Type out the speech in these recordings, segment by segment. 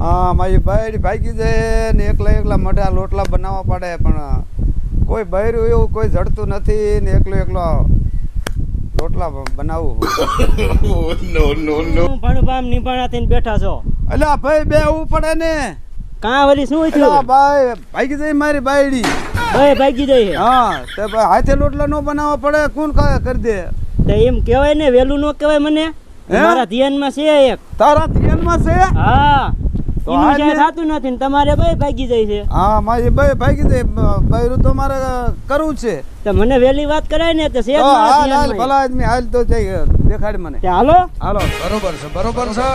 હા મારી બાયડી ભાગી જાય ને એકલા એકલા મોટા લોટલા બનાવવા પડે પણ કોઈ બૈરું એવું કોઈ જડતું નથી ને એકલો એકલો લોટલા બનાવું નિભાણા થઈને બેઠા છો. અલ્યા ભાઈ બે આવવું પડે ને. કાં વળી શું થયું? ભાઈ ભાગી જાય મારી બાયડી ભાઈ ભાગી જાય હા તે હાથે લોટલા નો બનાવવા પડે કોણ કા- કરી દે? તો એમ કહેવાય ને વેલું નો કહેવાય મને? મારા ધ્યાનમાં છે એક. તારા ધ્યાનમાં છે? હા. તો એનું હાલ ક્યાંય ને. થતું નથી ને તમારે ભાઈ ભાગી જાય છે. હા મારી ભાઈ ભાગી જાય. બૈરું તો મારે કરવું છે. તો મને વેલી વાત કરાય ને તો છે જ તો મારા હાલ હાલ ભલા આદમી હાલ તો દેખાડ મને. હાલો. હાલો. બરોબર છે બરોબર છે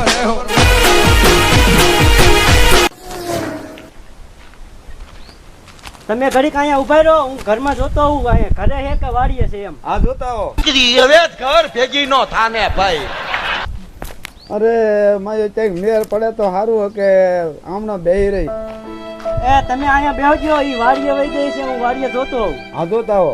તમે ઘડીક અહીંયા ઊભા રહો હું ઘરમાં જોતો હોઉં અહીંયા ઘરે હે કે વાડીએ છે એમ? હા જોતા હો. હવે ઘર ભેગી નો થાને ભાઈ. અરે મારે ક્યાંક મેર પડે તો સારું કે હમણાં બેહી રહી. એ તમે અહીંયા બેહજો ઈ વાડીએ વહી ગઈ છે હું વાડીએ જોતો હોઉં. આ જોતા હો.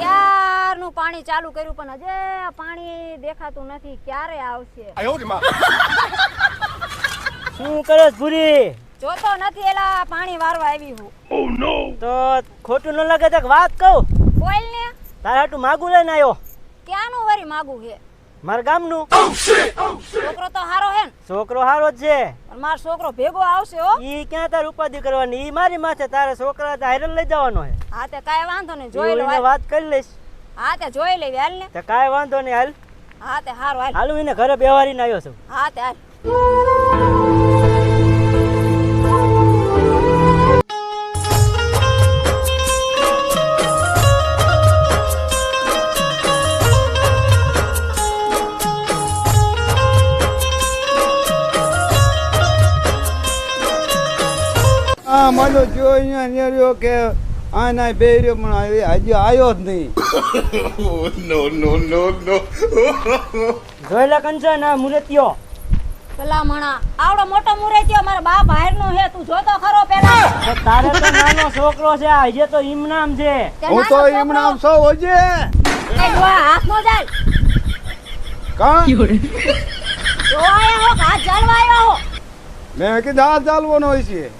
ક્યારનું પાણી ચાલુ કર્યું પણ હજે પાણી દેખાતું નથી ક્યારે આવશે? શું કરે ભૂરી? જોતો નથી એલા પાણી વારવા આવી હું. તો ખોટું ન લાગે તો વાત કહું. બોલ ને. તારા હાટું માગું લઈને આવ્યો ક્યાંનું વરી માગું છે મારા ગામનું. છોકરો તો હારો હે ને. છોકરો હારો જ છે. પણ મારો છોકરો ભેગો આવશે હો. ઈ ક્યાં તાર ઉપાધિ કરવાની? ઈ મારી માથે તારે છોકરા તો હારે લઈ જવાનો હે. હા તે કાંઈ વાંધો નહીં જોઈ લે વાત કરી લઈશ. હા તે જોઈ લેવી હાલ ને. તો કાય વાંધો નહીં હાલ. હા તે હારો હાલ. હાલું એને ઘરે બેવારીને આવ્યો છું. હા તે હાલ. અહીંયા નેર્યો કે આ ના બે પણ હજી આવ્યો જ નહીં. જોઈ લે કંચન આ મુરતિયો પેલા મણા આવડો મોટો મુરે થયો મારા બાપ હાર નો હે તું જોતો ખરો પેલા. તારે તો નાનો છોકરો છે આજે તો ઈમનામ છે. તે હું તો છોકરો. એમના હોજે હાથ નો જાય. કા? જોવા હો હાથ જાળવા હો. મેં કીધા આ ચાલવાનો હોય છે.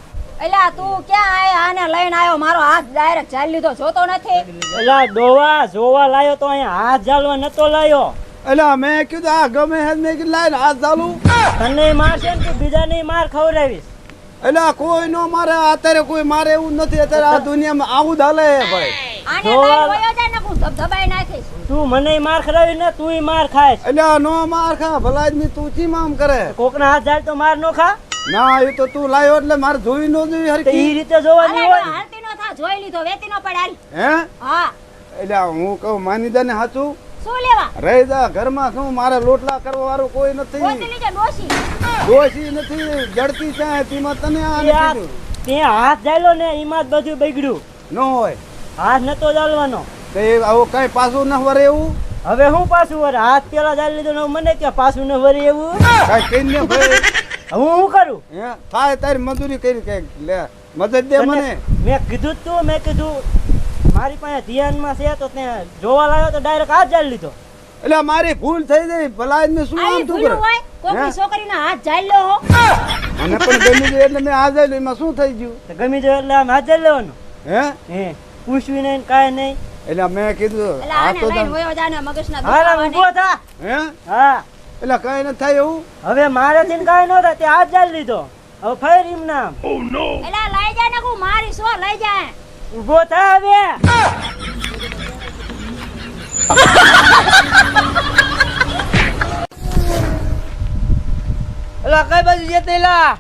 એલા તું ક્યાં આયા? આને લઈને આવ્યો મારો હાથ ડાયરેક્ટ ચાલી લીધો જોતો નથી. એલા ડોવા જોવા લાયો તો અહીંયા હાથ ઝાલવા નતો લાયો. એટલે મેં કીધું આ ગમે હે મેં કીધું લાઈને હાથ ચાલુ તને મારશે ને તું બીજાને માર ખવડાવીશ. એટલે કોઈ નો મારે અત્યારે કોઈ મારે એવું નથી અત્યારે આ દુનિયામાં આવું જ હાલે હે ભાઈ. આને વયો જાય ને હું ધબધબાઈ નાખીશ. તું મને માર ખવડાવી ને તું માર એટલે આ નો માર ખા ભલા આદમી તું આમ કરે. કોકના હાથ જાય તો માર નો ખા. ના એ તો તું લાયો એટલે મારે જોઈ નો જોઈ તો હરકી ઈ રીતે જોવાની હોય હાલતી નો થા જોઈ લીધો વેતી નો પડાલ હે? હા. એટલે હું કહું માની દે ને સાચું શું લેવા? રહી જા ઘરમાં શું? મારે લોટલા કરવા વાળું કોઈ નથી. લીજે ડોશી. નથી જડતી છે તેમાં તને આ ત્યાં હાથ જાયલો ને એમાં જ બધું બગડ્યું. ન હોય. હાથ નતો જાલવાનો. તે આવો આવું કઈ પાછું ન વરે એવું? હવે હું પાછું વરે? હાથ પેલા જાળી લીધો મને કે પાછું ન વરે એવું? કઈ કહીને ભાઈ હવે હું શું કરું? હે? થાય તારી મજૂરી કરી કંઈક. લે મદદ દે મને. મેં કીધું તું મેં કીધું મારી પાસે ધ્યાનમાં છે તો તે જોવા લાવ્યો તો ડાયરેક્ટ હાથ જાળી લીધો. એટલે મારી ભૂલ થઈ ગઈ. ભલા ને શું આમ તું કરે? કોકની? છોકરીના હાથ જાલ્યો હો. મને પણ ગમી ગયું એટલે મેં આ જાય એમાં શું થઈ ગયું? તો ગમી જાય એટલે આમ હાથ જાળી લેવાનો. હે? હે પૂછવી નહીં કાંઈ નહીં. એટલે મેં કીધું આ તો મગજના થા. હે? હા. એટલે કઈ ન થાય એવું? હવે મારેથી ને કઈ ન થાય તે હાથ જાળી લીધો. હવે ફેર એમ નામ. એલા લઈ જા ને કુ મારી સો લઈ જા. ઊભો થા હવે. એલા કઈ બાજુ જતે એલા?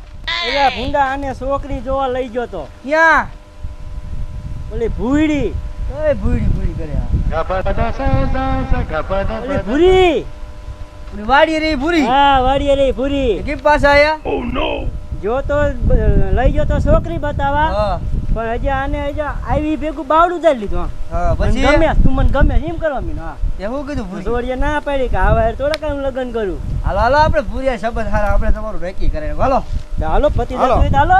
ભૂંડા આને છોકરી જોવા લઈ ગયો તો. ક્યાં? ઓલી ભૂડી ઓય ભૂડી ભૂડી કરે આ? ઓલી ભૂરી. ઓલી વાડી રહી ભૂરી. હા વાડીએ રહી ભૂરી. કેમ પાછા આયા? જો તો લઈ ગયો તો છોકરી બતાવા પણ હજી આને હજી આવી ભેગું બાવડું જ લીધું હા. હા પછી? ગમે તું મને ગમે એમ કરવા મીનો હા. એ શું કીધું ભૂરી? દોડીએ ના પાડી કે હવે થોડા કામ લગ્ન કરું. હાલો હાલો આપણે ભૂરિયા શબ્દ હારા આપણે તમારું રેકી કરે હાલો. હાલો પતિ હાલો. હાલો.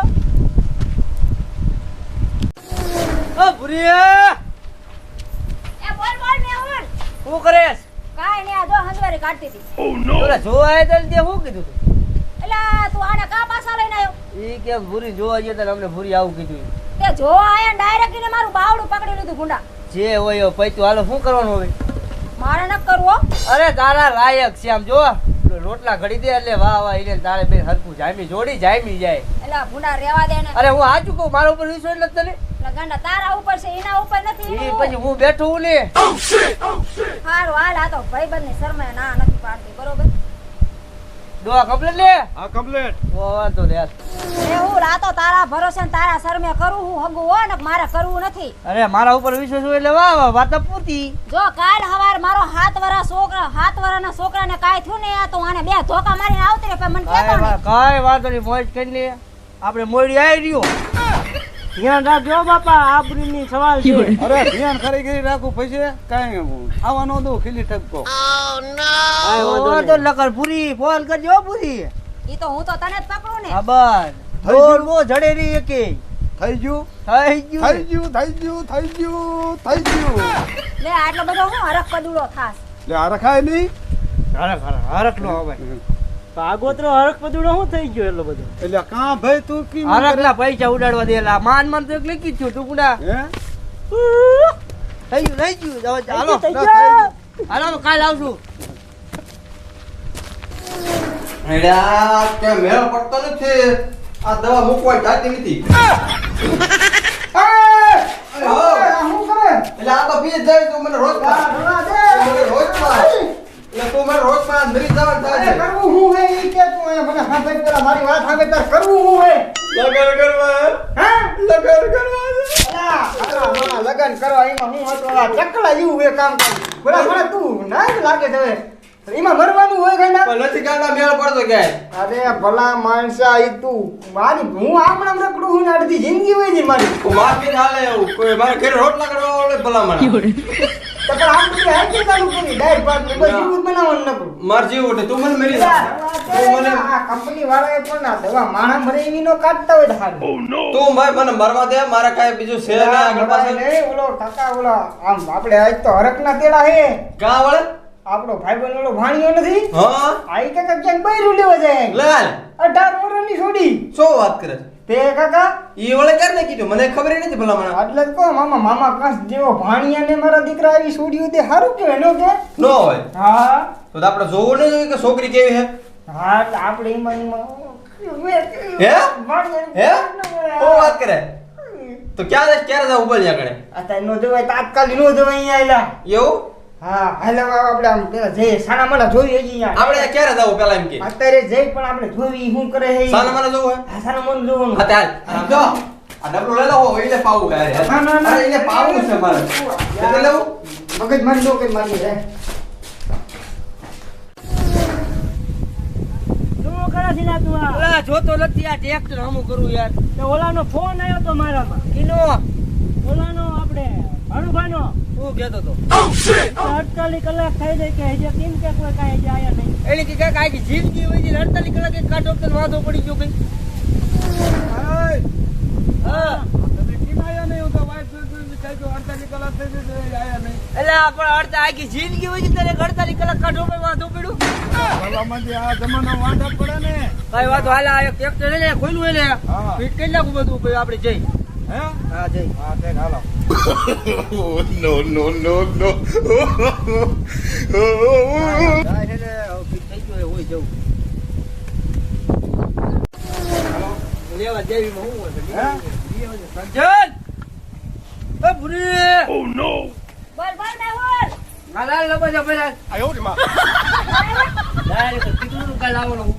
ઓ ભૂરિયા એ બોલ બોલ મેહુલ. શું કરે કાઢતી હતી. ઓલા જોવા આવ્યા હતા તો તે હું કીધું તું? એટલે તું આને કા પાછા લઈને આવ્યો? ઈ કે ભૂરી જોવા ગયા તો અમને ભૂરી આવું કીધું તે જોવા આયા ડાયરેક્ટ ને મારું બાવડું પકડી લીધું ગુંડા. જે હોય પૈતું. હાલો શું કરવાનું હવે? મારે ન કરવો અરે તારા લાયક છે આમ જો રોટલા ઘડી દે એટલે વાહ વાહ એને તારે બે હરકું જામી જોડી જામી જાય. એટલે ગુંડા રેવા દે ને. અરે હું આજુ કહું મારા ઉપર વિશ્વાસ નથી તને? ગાંડા તારા ઉપર છે એના ઉપર નથી ઈ પછી હું બેઠો હું ને? હારું હાલ આ તો ભાઈબંધની શરમાય ના નથી પાડતી બરોબર? દોવા કમ્પ્લીટ લે? હા કમ્પ્લીટ ઓ વાંધો ને એ હું રાતો તારા ભરોસે ને તારા શરમે કરું હું હગું હો ને મારે કરવું નથી. અરે મારા ઉપર વિશ્વાસ હોય એટલે વાહ વાહ વાત પૂરતી. જો કાલ હવાર મારો હાથ વરા છોકરા હાથ વરાના છોકરાને કાઈ થયું ને તો આને બે ધોકા મારીને આવતરે પણ મને કહેતો કાંઈ નહીં વાંધો નહીં મોજ કરી લે. આપણે મોડી આવી રહ્યો. ધ્યાન રાખજો બાપા આબરૂની સવાલ છે. અરે ધ્યાન ખરી ખરી રાખું પછી કાઈ ખાવા ન દઉં ખીલી ઠપકો. વાંધો તો લકર પૂરી ફોન કરજો પૂરી. ઈ તો હું તો તને જ પકડું ને. હા બસ. થઈ ગયું? દોડ બો જડે નહીં એકે. થઈ ગયું? થઈ થઈ ગયું ગયું થઈ ગયું થઈ ગયું થઈ ગયું. લે આટલો બધો હું હરખ પદુડો થાસ લે આ નહીં. હરખ હરખ હરખ નો હવે આગોતરો હરક પદુડો શું થઈ ગયો એટલો બધો. એટલે કા ભાઈ તું કી પૈસા ઉડાડવા દેલા માન માન તો એક લીકી છું તું કુડા હે? થઈ ગયું થઈ ગયું. હવે હાલો થઈ ના, ગયો. હાલો કાલ આવશું. એડા કે મેળ પડતો નથી. આ દવા મૂકવા જાતી નથી. શું કરે? એટલે આ તો પી જાય તું મને રોજ મને રોજ રોજ પા મરી જવાનું થાય કરવું હું હે ઈ કે તું મને પેલા મારી વાત સાંભળ તાર કરવું હું હે? લગન કરવા? હે? લગન કરવા? અલા, અલા, મારા લગન કરવા એમાં હું હતો? આ ચકલા જેવું એ કામ કરું. બોલા મને તું ના જ લાગે છે હવે. એમાં મરવાનું હોય ગઈ પણ નથી ગાંડા મેળ પડતો ક્યાંય. અરે ભલા માણસા ઈ તું મારી હું આમણામ રખડું હું અડધી જિંદગી હોય છે મારી. માફી હાલે એવું. કોઈ મારે ઘરે રોટલા કરવા ભલા મને. તો પણ આમ બધી હાઈકે ચાલુ કરી? ડાયર પાક ને. બસ એવું બનાવવાનું ન માર જીવ ઉઠે તું મને મરી તું મને આ કંપની વાળાએ પણ આ દવા માણા મરે એવી નો કાઢતા હોય તો તું ભાઈ મને મરવા દે મારે કાંઈ બીજું છે નહીં આગળ પાછળ. નહીં, ઓલો કાકા ઓલો આમ આપણે આજ તો હરકના તેડા હે. કા વળે? આપણો ભાઈબંધ ઓલો ભાણિયો નથી? હા. આઈ કાકા ક્યાંક બૈરું લેવા જાય. લાલ. અઢાર વર્ષની છોડી. શું વાત કરે છે? તે કાકા? ઈ વળે ક્યારે કીધું. મને ખબર નથી ભલા મને એટલે જ કહો મામા મામા કાંસ જેવો ભાણિયા ને મારા દીકરા આવી છોડ્યું તે સારું કે નો કે? ન હોય. હા. તો આપણે જોવું ને જોઈએ કે છોકરી કેવી છે? હા એટલે આપણે ઈમાં હે? હે? ઓ વાત કરે? તો ક્યારે ક્યારે જાવ ઉપર ત્યાં કણે અત્યારે નો જવાય તાત્કાલિક નો જવાય અહીંયા આયલા. એવું? હા હાલો આપણે આમ પેલા જઈએ. સાના જોઈ હજી આપણે ક્યારે જાવ પેલા એમ કે? અત્યારે જઈ પણ આપણે જોવી શું કરે છે ઈ. જોવું હે? હા, સાના માનું હા તાલ જો. આ ડબલું લઈ લો એને પાવું હે ના, ના, ના. અરે પાવું છે મારે. એટલે લેવું. મગજ મારી નો કઈ મારી હે. શું કરે છે લા તું આ? ઓલા જોતો નથી આ ટ્રેક્ટર હમું કરું યાર. ઓલાનો ફોન આવ્યો તો મારામાં. કિનો? ઓલાનો આપણે ભાણુભાઈનો શું કહેતો તો અડતાલીસ કલાક થઈ જાય કે હજી કેમ કે કોઈ કાંઈ હજી નહીં. એની કે કાંઈક આખી જિંદગી હોય છે ને અડતાલીસ કલાક એક કાઢો તો વાંધો પડી ગયો કઈ હા. એટલે આ પણ અડધા આખી જિંદગી હોય છે ત્યારે અડતાલીસ કલાક કાઢો તો વાંધો પડ્યું. આ જમાનો વાંધા પડે ને. કઈ વાંધો હાલે આ એક ટ્રેક્ટર લઈને ખોલ્યું એટલે હા. ફીટ કરી નાખું બધું પછી આપણે જઈ. હે? હા નો હા તે હાલો. જાય છે ને હવે થઈ ગયું હોય જવું. લેવા જેવી માં હોય? સંજન એ ભૂરી! બોલ બોલ મેહુલ. ના ના લબા જા પેલા ડાયરેક્ટ કીધું કાલ આવવાનું.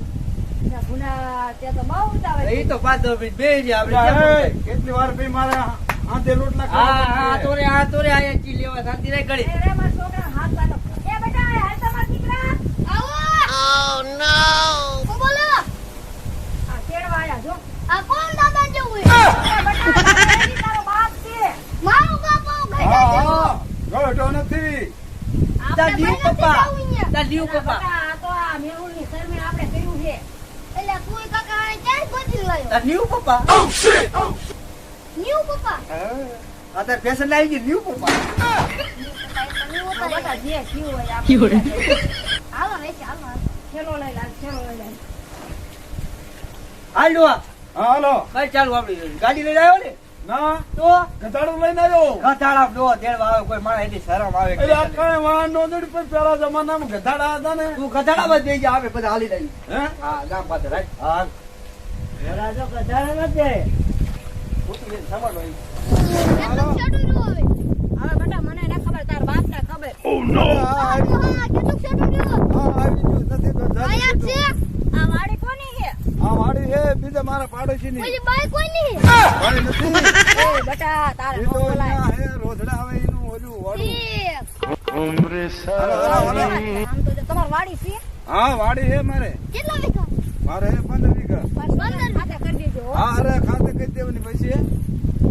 કેટલી વાર ભાઈ મારા હાથે રોટલા હા હા તો રે હા તો રે આયા ચી લેવા શાંતિ નહીં કરી એ મારા છોકરાનો હાથ પાડો. એ બેટા, હાલ તમારા દીકરા. આ તેડવા આયા, જો. એ બેટા, તારો બાપ છે. હા હા ગળો નથી. તાર પપ્પા. તાર પપ્પા. આ તો આ મેહુલની શરમે આપણે કર્યું છે. તાર ન્યુ પપ્પા આ તો ફેશન આવી ગઈ ન્યુ પપ્પા આ બેટા જે થયું હોય હાલો વેચી હાલો હાલો. થેલો લઈ લાવ ખેલો લઈ લાવ. હાલ. હા હાલો. કઈ ચાલુ આપડી ગાડી લઈને આવ્યો ને? ના? તો? ઘટાડો લઈને આવ્યો. ગધાડા ડોહા તેડવા આવે કોઈ માણસ એટલી શરમ આવે એટલે આ વાહન નો દોડી પણ પેલા જમાનામાં ગધાડા હતા ને. તું ગધાડા માં જઈ આવે બધા હાલી લઈ હે? હા ગામ પાસે રાખ. હા પેલા તો કઢાડા નથી ઉઠી જઈને સંભાળો ઈ. કેટલું છેટું રહ્યું હવે. હવે બેટા મને ના ખબર તાર બાપ ને ખબર. હા, આવી હા કેટલું છેટું રહ્યું? હા, આવી ગયું. નથી તો. આ વાડી કોની? છે આ વાડી છે બીજા મારા પાડોશીની. ઓલી બાઈ કોની વાડી નથી. એ બેટા તારે નો બોલાય છે, આવે એનું ઓલું વાડું. ઠીક. હાલો, હાલો, હાલો. આમ તો તમાર વાડી છે હા વાડી છે મારે કેટલા વીઘા મારે છે પંદર વીઘા પંદર ખાતે કરી દેજો હો. હા અરે ખાતે કઈ દેવાની પછી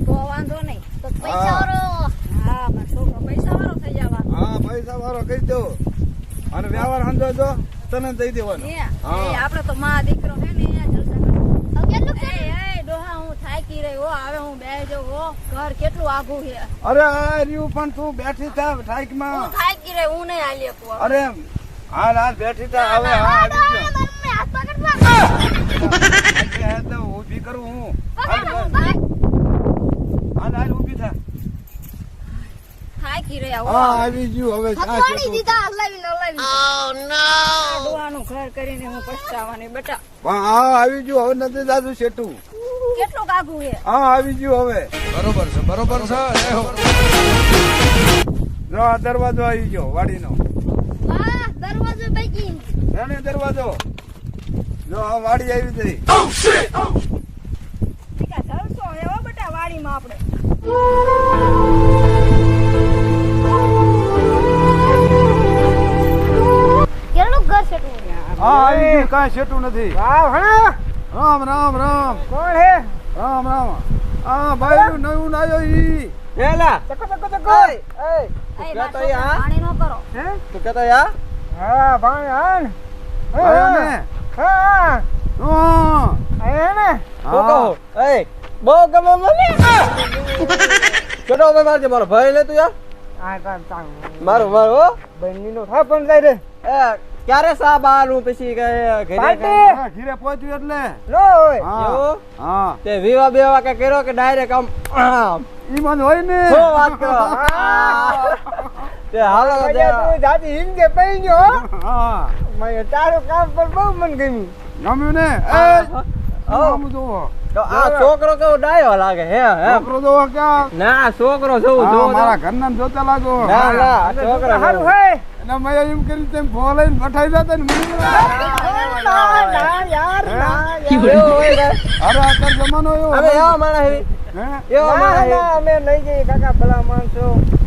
તો વાંધો નહીં તો પૈસા હા. વાળો હા મારો છોકરો પૈસા વાળો થઈ જવા હા પૈસા વાળો કહી દો અને વ્યવહાર સમજો તો તને દઈ દેવાનો આપડે આપણે તો માં દીકરો હે ને અહીંયા જલસા કરો કેટલું એ એ ડોહા હું થાકી રહી હો હવે હું બે જો હો. ઘર કેટલું આઘું છે. અરે આ રહ્યું પણ તું બેઠી થા હું થાકી રહી હું નહીં આલી કો અરે હા હાલ બેઠી થા હવે હા આવી ગયો. ઊભી કરું હું. હાલ હાલ. ઊભી થા. થાકી રહ્યા હો. આવી ગયું હવે દીધા હલાવી ડોહાનું ઘર કરીને હું પછતાવાની બેટા. હા આવી ગયું હવે નથી દાદુ શેઠું. કેટલું છે? હા આવી ગયું હવે. બરોબર છે બરોબર છે જો આ દરવાજો આવી ગયો વાડીનો. વાહ દરવાજો પૈકી. એને દરવાજો? જો આ વાડી આવી જઈ ટીકા જલસો હે હો બેટા વાડીમાં આપણે. હા આવી ગયું કાંઈ છેટું નથી. વાવ હણા. રામ રામ રામ. કોણ હે? રામ રામ. આ ભાઈ નવું નાયો ઈ. પેલા ચકો ચકો ચકો. એ એ તો? છોકરા પાણી નો કરો. હે? તો કે તો યા હા ભાઈ આન આયો ને હા. હા. આયા ને? હું. એ બહુ ગમે મને ચડો ભાઈ મારજે મારો ભાઈ લે તું યાર. આ કામ મારો મારું હો. નો થાપણ જાય રે. એ ક્યારે સાબ આલું પછી કે ઘરે ઘીરે પહોંચ્યું એટલે. લો હોય. હા એવું? હા. તે વિવા બેવા કે કર્યો કે ડાયરેક્ટ આમ. ઈ મન હોય ને. શું વાત કરો? તે હાલો તે તું જાતી હિંદે પઈ ગયો હા. મે તારું કામ પર બહુ મન ગમ્યું. ગમ્યું ને? એ આમ જોવો તો આ છોકરો કેવો ડાયો લાગે હે હે? છોકરો જોવો ક્યાં? ના છોકરો જોવું જોવો જોવું મારા ઘરના જોતા લાગો. ના ના છોકરો સારું હે એટલે મેં એમ કરી તેમ ફોન પઠાઈ જતા ને ના ના ના ને. અરે અત્યારે જમાનો એવો અમે એવા માણસ એવી હે? એવા માણસ અમે નહીં જઈએ. કાકા ભલા માણસો.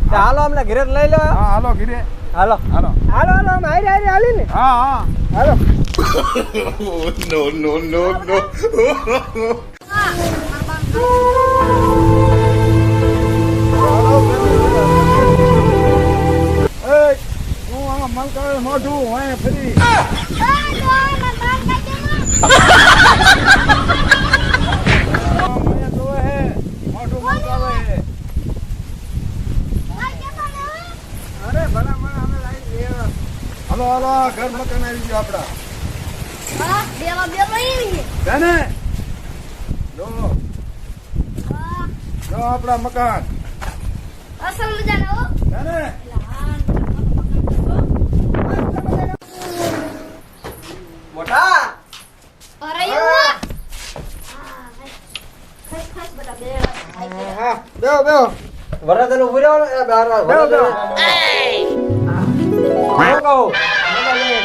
તે હાલો અમને ઘરે લઈ લો. હા હાલો ઘરે. હાલો. હાલો. હાલો હાલો અમે હારી હારી હાલી ને. હા હા. હાલો. એ મને અમે લાવી લેવા હાલો હાલો ઘર મકાન આવી ગયો આપડા. આપડા મકાન. અસલ મજાના હો છે ને મોટા અરે એવું ખાઈ ખાઈ બધા બે હા બેહો બેહો વરદનું ઊભી રહો ને, એ. બેહો, બેહો. હું કહું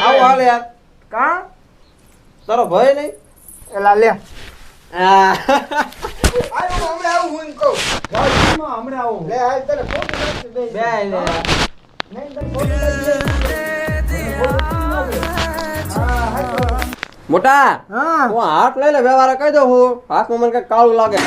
આવું હાલે યાર કા તારો ભય નહીં એલા લે આ. આવું હમણાં આવું હું કહું ગાડીમાં હમણાં આવું લે હાલ તને દે બે લે. નહીં તને ફોટો નાખી મોટા હા. હું હાથ લઈ લે વ્યવહાર કહી દઉં હું. હાથમાં મને કઈ કાળું લાગે.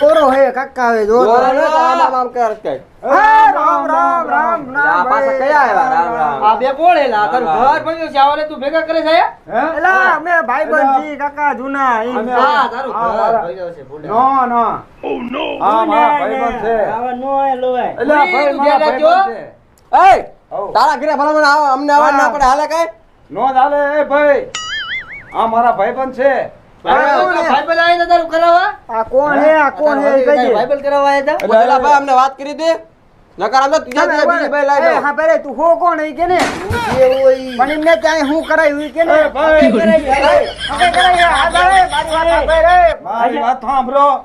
કોરો હે કાકા હે જો ને આમ આમ કર કે હા રામ રામ રામ આ પાછા કયા આવ્યા? રામ, રામ. આ બે બોલેલા તારું રામ, રામ. ઘર છે? આવલે તું ભેગા કરે છે? એલા અમે ભાઈબંધ છી કાકા જૂના ઈ. અમે હા તારું ઘર. પડ્યું છે ભૂંડા. નો નો. હા મારા ભાઈબંધ છે. આવા નો એ લોવાય એટલે આ ભાઈ મારા ભાઈ રાખજો. છે. એ તારા ઘરે ભલામણ આવ- અમને આવા ના પડે હાલે કઈ? નો ચાલે એ ભાઈ. આ મારા ભાઈબંધ છે. આ કોણ હે આ કોણ હે કરાવવા ભાઈ અમને વાત કરી દે નકર તો ત્રીજા દિવસે બીજી ભાઈ લાવી હા પેલે તું હો કોણ? હે કે ને. પણ એમને ત્યાં હું કરાયું? ઈ કે ને. એ ભાઈ. હવે કરાય આ દાડે મારી વાત સાંભળ. રે સાંભળો.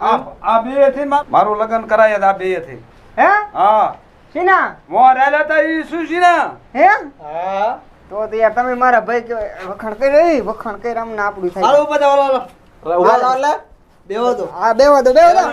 આ આ બેથી મારું લગ્ન કરાય આ બેથી હે? હા. સીના મો રહેલા તા ઈ શું હે? હા. તો તો યાર તમે મારા ભાઈ કે વખાણ કરી વખાણ કરી આમ ના આપણું થાય હાલો ઉપર જાઓ, હાલો, હાલો. બેવા દો બેવા દો.